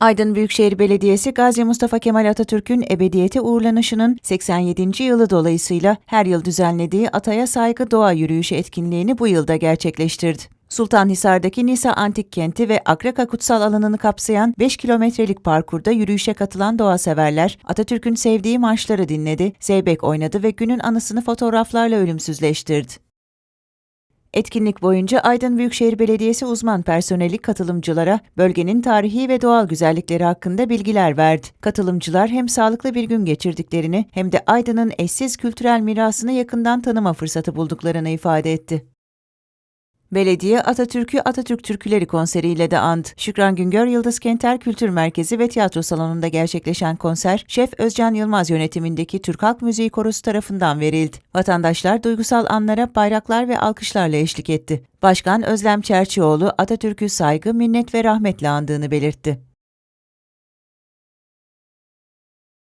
Aydın Büyükşehir Belediyesi Gazi Mustafa Kemal Atatürk'ün ebediyete uğurlanışının 87. yılı dolayısıyla her yıl düzenlediği Ataya Saygı Doğa Yürüyüşü etkinliğini bu yılda gerçekleştirdi. Sultanhisar'daki Nisa Antik Kenti ve Akraka Kutsal Alanı'nı kapsayan 5 kilometrelik parkurda yürüyüşe katılan doğa severler Atatürk'ün sevdiği marşları dinledi, zeybek oynadı ve günün anısını fotoğraflarla ölümsüzleştirdi. Etkinlik boyunca Aydın Büyükşehir Belediyesi uzman personeli katılımcılara bölgenin tarihi ve doğal güzellikleri hakkında bilgiler verdi. Katılımcılar hem sağlıklı bir gün geçirdiklerini hem de Aydın'ın eşsiz kültürel mirasını yakından tanıma fırsatı bulduklarını ifade etti. Belediye Atatürk'ü Atatürk Türküleri konseriyle de andı. Şükran Güngör Yıldız Kenter Kültür Merkezi ve Tiyatro Salonu'nda gerçekleşen konser, Şef Özcan Yılmaz yönetimindeki Türk Halk Müziği Korosu tarafından verildi. Vatandaşlar duygusal anlara bayraklar ve alkışlarla eşlik etti. Başkan Özlem Çerçioğlu Atatürk'ü saygı, minnet ve rahmetle andığını belirtti.